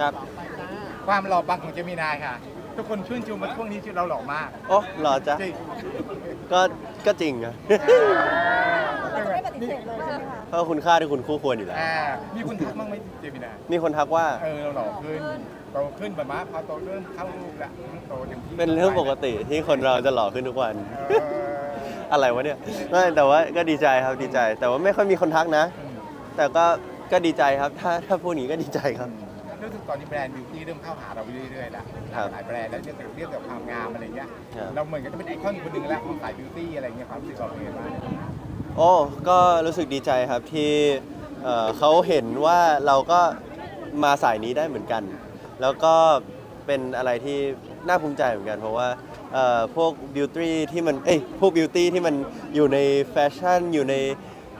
ครับ ความหล่อบังของเจมินายค่ะ ทุกคนชื่นชมว่าช่วงนี้ชื่อเราหล่อมากโอ้หรอจ๊ะ จริงก็ ก็จริงอะเราจะไม่ปฏิเสธเลยใช่ไหมคะเพราะคุณค่าที่คุณคู่ควรอยู่แล้ว อ่ามีคนทักบ้างไหมเจมินายมีคนทักว่า เออเราหล่อขึ้นโตขึ้นแบบว่าพอโตเริ่มเข้าลูกละโตเต็มที่เป็นเรื่องปกติที่คนเราจะหล่อขึ้นทุกวัน เอออะไรวะเนี่ย ไม่แต่ว่าก็ดีใจครับดีใจ แต่ว่าไม่ค่อยมีคนทักนะ อืมแต่ก็ ก็ดีใจครับ ถ้า ถ้าพูดอย่างนี้ก็ดีใจครับ รู้สึกตอนนี้แบรนด์บิวตี้เริ่มเข้าหาเราเรื่อยๆแล้วครับหลายแบรนด์แล้วเรื่องแต่เรื่องแต่ความงามอะไรเงี้ยครับ เราเหมือนกับจะเป็นไอคอนคนหนึ่งแล้วของสายบิวตี้อะไรเงี้ยความรู้สึกเราเป็นไงบ้างโอ้ก็รู้สึกดีใจครับที่เอ่อเขาเห็นว่าเราก็มาสายนี้ได้เหมือนกัน แล้วก็เป็นอะไรที่น่าภูมิใจเหมือนกัน เพราะว่าเอ่อพวกบิวตี้ที่มันเอ้ยพวกบิวตี้ที่มันอยู่ในแฟชั่นอยู่ใน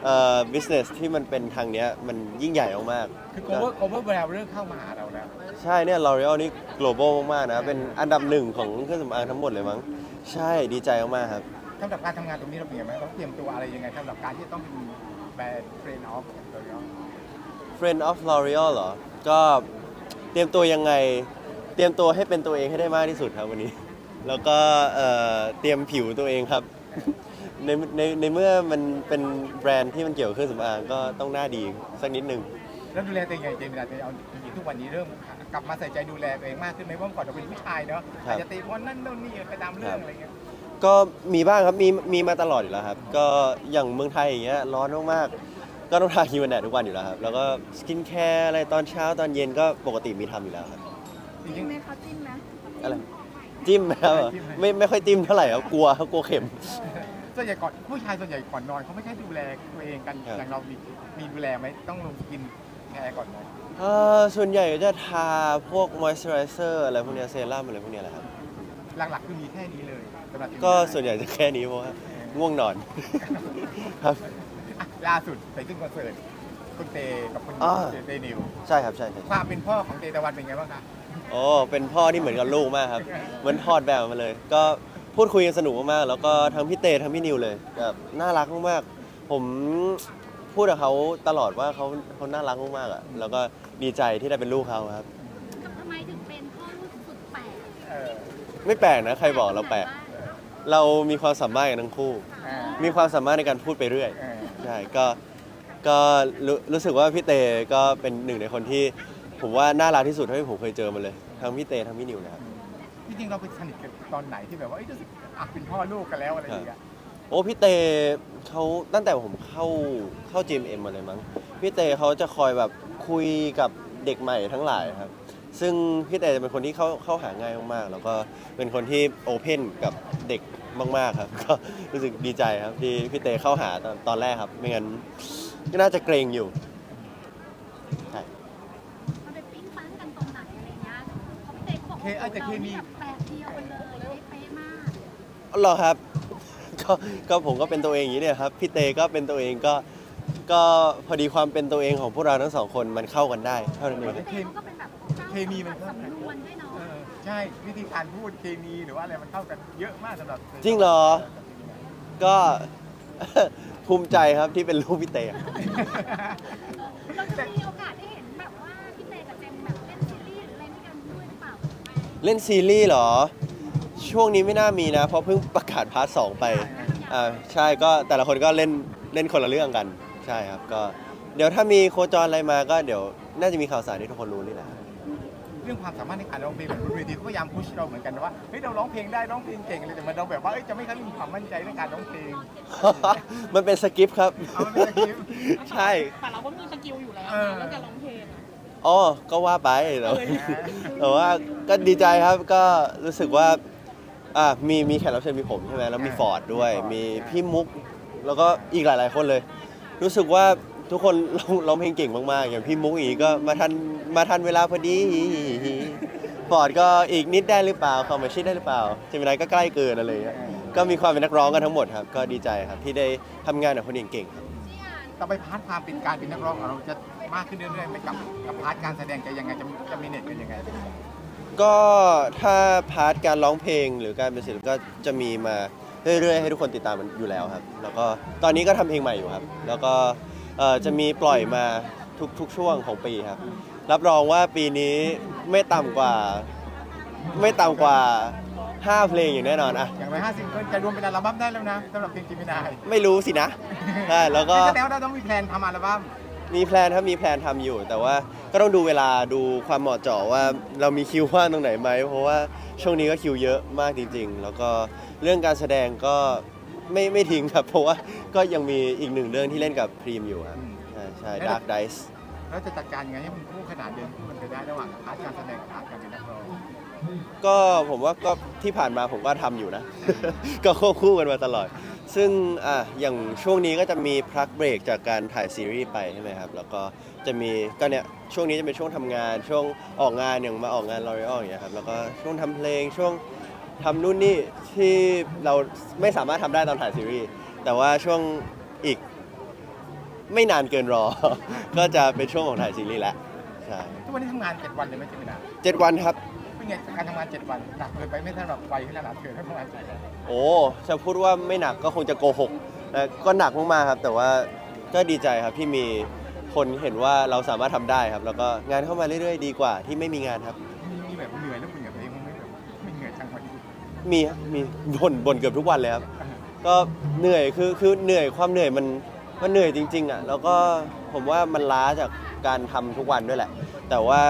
เอ่อ business ที่มันเป็นทางเนี้ยมันยิ่งใหญ่มากๆ คือ cover cover แบรนด์เริ่มเข้ามาหาเราแล้ว ใช่เนี่ย L'Oreal นี่ global มากๆนะ เป็นอันดับหนึ่งของเครื่องสำอางทั้งหมดเลยมั้ง ใช่ดีใจมากๆครับ สำหรับการทำงานตรงนี้เราเป็นยังไงบ้างต้องเตรียมตัวอะไรยังไงสำหรับการที่ต้องเป็นแบรนด์เฟรนด์ออฟเราเนาะ Friend of L'Oreal เหรอ ก็เตรียมตัวยังไง เตรียมตัวให้เป็นตัวเองให้ได้มากที่สุดครับวันนี้ แล้วก็เอ่อเตรียมผิวตัวเองครับ ในในในเมื่อมันเป็นแบรนด์ที่มันเกี่ยวกับเครื่องสำอางก็ต้องหน้าดีสักนิดหนึ่งแล้วดูแลตัวเองไงเจมินาจะเอาจริงๆทุกวันนี้เริ่มกลับมาใส่ใจดูแลตัวเองมากขึ้นไหมเพราะเมื่อก่อนเราเป็นผู้ชายเนาะครับอาจจะตีบอลนั่นโน่นนี่ไปตามเรื่องอะไรเงี้ยก็มีบ้างครับมีมีมาตลอดอยู่แล้วครับ ก็อย่างเมืองไทยอย่างเงี้ยร้อนมากๆก็ต้องทาครีมกันแดดทุกวันอยู่แล้วครับ แล้วก็สกินแคร์อะไรตอนเช้าตอนเย็นก็ปกติมีทำอยู่แล้วครับ จจริริงงไหมคะจริงไหมอะไร จิ้มไหมครับจิ้มไหมไม่ไม่ค่อยจิ้มเท่าไหร่ครับกลัวครับกลัวเข็มๆส่วนใหญ่ก่อนผู้ชายส่วนใหญ่ก่อนนอนเขาไม่ใช่ดูแลตัวเองกันครับอย่างเรามีมีดูแลไหมต้องลงสกินแคร์ก่อนนอนเอ่อส่วนใหญ่ก็จะทาพวกมอยส์เจอไรเซอร์อะไรพวกเนี้ยเซรั่มอะไรพวกเนี้ยแหละครับ หลักๆคือมีแค่นี้เลยสำหรับเจมินาก็ส่วนใหญ่จะแค่นี้เพราะว่าง่วงนอนครับอะล่าสุดไปขึ้นคอนเสิร์ตคุณเตกับคุณอ่า เตเตนิว ใช่ครับใช่ใช่ ความเป็นพ่อของเตตะวันเป็นไงบ้างคะ โอ้เป็นพ่อที่เหมือนกับลูกมากครับ เหมือนทอดแบบมาเลย ก็พูดคุยกันสนุกมากๆ แล้วก็ทั้งพี่เตทั้งพี่นิวเลยแบบน่ารักมากๆ ผมพูดกับเขาตลอดว่าเขาเขาน่ารักมากๆอะ แล้วก็ดีใจที่ได้เป็นลูกเขาครับ ทำไมถึงเป็นพ่อลูกสุดแปลกเออไม่แปลกนะ ใครบอกเราแปลก เรามีความสามารถกันทั้งคู่ อ่ามีความสามารถในการพูดไปเรื่อย เออใช่ ก็ ก็รู้รู้สึกว่าพี่เตก็เป็นหนึ่งในคนที่ ผมว่าน่ารักที่สุดเท่าที่ผมเคยเจอมาเลยทั้งพี่เตทั้งพี่นิวนะครับจริงๆเราไปสนิทกันตอนไหนที่แบบว่าเอ้ยรู้สึกอะเป็นพ่อลูกกันแล้วอะไรอย่างเงี้ยโอ้พี่เตเขาตั้งแต่ผมเข้าเข้า GMM มาเลยมั้งพี่เตเขาจะคอยแบบคุยกับเด็กใหม่ทั้งหลายครับ ซึ่งพี่เตจะเป็นคนที่เข้าเข้าหาง่ายมากๆ แล้วก็เป็นคนที่โอเพนกับเด็กมากๆครับ ก็รู้สึกดีใจครับที่พี่เตเข้าหาตอนตอนแรกครับ ไม่งั้นก็น่าจะเกรงอยู่ใช่ มันเป็นปิ๊งปังกันตรงไหนอะไรเงี้ย เขาพี่เต้เขาบอกเคเอ้ยแต่เคมีแบบแปลกเดียวกันเลยเป๊ะๆมากอ๋อเหรอครับ ก็ก็ผมก็เป็นตัวเองอย่างนี้เนี่ยครับพี่เตก็เป็นตัวเองก็ก็พอดีความเป็นตัวเองของพวกเราทั้งสองคนมันเข้ากันได้เท่านั้นเองพี่เต้เขาก็เป็นแบบเจ้าเคมีมันสำนวนด้วยเนาะเออใช่วิธีการพูดเคมีหรือว่าอะไรมันเข้ากันเยอะมากสำหรับจริงเหรอ ก็ ภูมิใจครับที่เป็นลูกพี่เตเราจะมีโอ เล่นซีรีส์เหรอ ช่วงนี้ไม่น่ามีนะ เพราะเพิ่งประกาศพาร์ทสองไปอ่าใช่ก็แต่ละคนก็เล่นเล่นคนละเรื่องกัน ใช่ครับก็ เดี๋ยวถ้ามีโคจรอะไรมาก็เดี๋ยวน่าจะมีข่าวสารที่ทุกคนรู้นี่แหละเรื่องความสามารถในการร้องเพลงแบบบนเวทีเขาพยายามพุชเราเหมือนกันนะว่าเฮ้ยเราร้องเพลงได้ร้องเพลงเก่งเลยแต่มันเราแบบว่าเอ้ยจะไม่ค่อยมีความมั่นใจในการร้องเพลง มันเป็นสกิปต์ครับ เอามันเป็นสกิปต์ใช่ แต่เราก็มีสกิลอยู่แล้วเออ นะเรื่องการร้องเพลงอะ อ๋อก็ว่าไปแต่ว่าแต่ว่าก็ดีใจครับก็รู้สึกว่าอ่ามีมีแขกรับเชิญมีผมใช่ไหมแล้วมีฟอร์ดด้วย มีพี่มุก แล้วก็อีกหลาย ๆ คนเลย รู้สึกว่าทุกคนร้องร้องเพลงเก่งมากๆ อย่างพี่มุกอย่างนี้ก็มาทันมาทันเวลาพอดีฟอร์ดก็อีกนิดได้หรือเปล่าคอมเมชิดได้หรือเปล่าเจมินายก็ใกล้เกินอะไรอย่างเงี้ยก็มีความเป็นนักร้องกันทั้งหมดครับ ก็ดีใจครับที่ได้ทำงานกับคนเก่งๆครับ ต่อไปพาร์ทความเป็นการเป็นนักร้องของเราจะ มากขึ้นเรื่อยๆ ไม่กับกับพาร์ทการแสดงจะยังไงจะจะมีเน็ตกันยังไงก็ถ้าพาร์ทการร้องเพลงหรือการเป็นศิลป์ก็จะมีมาเรื่อยๆ ให้ทุกคนติดตามมันอยู่แล้วครับ แล้วก็ตอนนี้ก็ทำเพลงใหม่อยู่ครับ แล้วก็เอ่อจะมีปล่อยมาทุกทุกช่วงของปีครับ รับรองว่าปีนี้ไม่ต่ำกว่า ไม่ต่ำกว่า 5 เพลงอย่างแน่นอนอะอย่างไรห้าซิงเกิลจะรวมเป็นอัลบั้มได้แล้วนะสำหรับเพลงจิมินายไม่รู้สินะใช่แล้วก็ แสดงว่าเราต้องมีแพลนทำอัลบั้ม มีแพลนครับมีแพลนทำอยู่ แต่ว่าก็ต้องดูเวลาดูความเหมาะเจาะว่าเรามีคิวว่างตรงไหนไหมเพราะว่าช่วงนี้ก็คิวเยอะมากจริง ๆ แล้วก็เรื่องการแสดงก็ไม่ไม่ทิ้งครับ เพราะว่าก็ยังมีอีกหนึ่งเรื่องที่เล่นกับพรีมอยู่ครับใช่ใช่ Dark Dice แล้วจะจัดการยังไงให้มันคู่ขนานเดินคู่กันไปได้ระหว่างอาร์ตการแสดงกับอาร์ตการเป็นนักร้องก็ผมว่าก็ที่ผ่านมาผมก็ทำอยู่นะ ก็ควบคู่กันมาตลอด ซึ่งอะอย่างช่วงนี้ก็จะมีพักเบรกจากการถ่ายซีรีส์ไปใช่ไหมครับ แล้วก็จะมีก็เนี่ยช่วงนี้จะเป็นช่วงทำงาน ช่วงออกงานอย่างมาออกงาน L'Oreal อย่างเงี้ยครับ แล้วก็ช่วงทำเพลงช่วงทำนู่นนี่ที่เราไม่สามารถทำได้ตอนถ่ายซีรีส์ แต่ว่าช่วงอีกไม่นานเกินรอ ก็จะเป็นช่วงของถ่ายซีรีส์แล้วใช่ ทุกวันนี้ทำงานเจ็ดวันเลยไหมจิมินายเจ็ดวันครับ เป็นไงการทำงานเจ็ดวันหนักเกินไปไม่สำหรับวัยขนาดเธอทำงานเจ็ดวันโอ้จะพูดว่าไม่หนักก็คงจะโกหกแต่ก็หนักมากๆครับ แต่ว่าก็ดีใจครับที่มีคนเห็นว่าเราสามารถทำได้ครับ แล้วก็งานเข้ามาเรื่อยๆ ดีกว่าที่ไม่มีงานครับ มีมีแบบเหนื่อยแล้วเหนื่อยเพลงมันไม่แบบไม่เหนื่อยจังวันนี้มีครับมีบ่นบ่นเกือบทุกวันเลยครับ ก็เหนื่อยคือคือเหนื่อยความเหนื่อยมันมันเหนื่อยจริงๆอะแล้วก็ผมว่ามันล้าจากการทำทุกวันด้วยแหละ แต่ว่า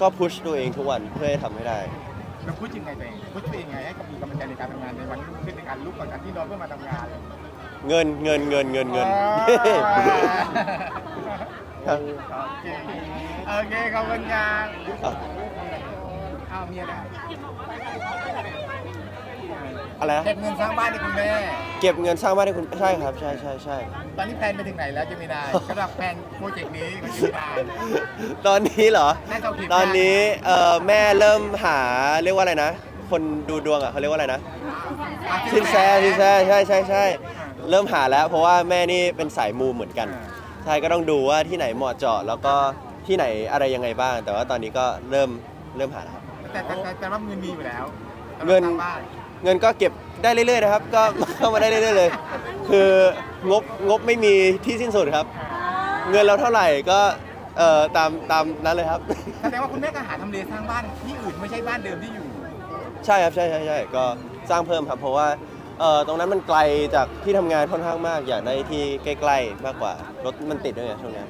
ก็พุชตัวเองทุกวันเพื่อให้ทำให้ได้ เราพูดยังไงตัวเองพูดตัวเองไงให้กับมีกำลังใจในการทำงานในวันรุ่งขึ้นในการลุกก่อนการที่นอนเพื่อมาทำงานเงินเงินเงินเงินเงินครับโอเคโอเคขอบคุณครับอ้าวเมียนะ อะไรนะเก็บเงินสร้างบ้านให้คุณแม่ เก็บเงินสร้างบ้านให้คุณใช่ครับใช่ใช่ใช่ ตอนนี้แพลนไปถึงไหนแล้วจะไม่ได้สำหรับแพลนโปรเจกต์นี้ของจะไม่ได้ตอนนี้เหรอได้เท่าทีมตอนนี้เอ่อแม่เริ่มหาเรียกว่าอะไรนะ คนดูดวงอะเขาเรียกว่าอะไรนะสินแซสินแซใช่ใช่ใช่เริ่มหาแล้วเพราะว่าแม่นี่เป็นสายมูเหมือนกัน ใช่ก็ต้องดูว่าที่ไหนเหมาะเจาะแล้วก็ที่ไหนอะไรยังไงบ้าง แต่ว่าตอนนี้ก็เริ่มเริ่มหาแล้วครับ แต่แต่แต่แต่ว่าเงินมีอยู่แล้วสำหรับเงิน สร้างบ้าน เงินก็เก็บได้เรื่อยๆนะครับ ก็ เข้ามาได้เรื่อยๆเลย คืองบงบไม่มีที่สิ้นสุดครับ เงินเราเท่าไหร่ก็เอ่อตามตามนั้นเลยครับ แสดงว่าคุณแม่ก็หาทำเลสร้างบ้านที่อื่นไม่ใช่บ้านเดิมที่อยู่ ใช่ครับใช่ใช่ใช่ก็สร้างเพิ่มครับ เพราะว่าเอ่อตรงนั้นมันไกลจากที่ทำงานค่อนข้างมาก อยากได้ที่ใกล้ ๆ มากกว่ารถมันติดด้วยไงช่วงนี้อ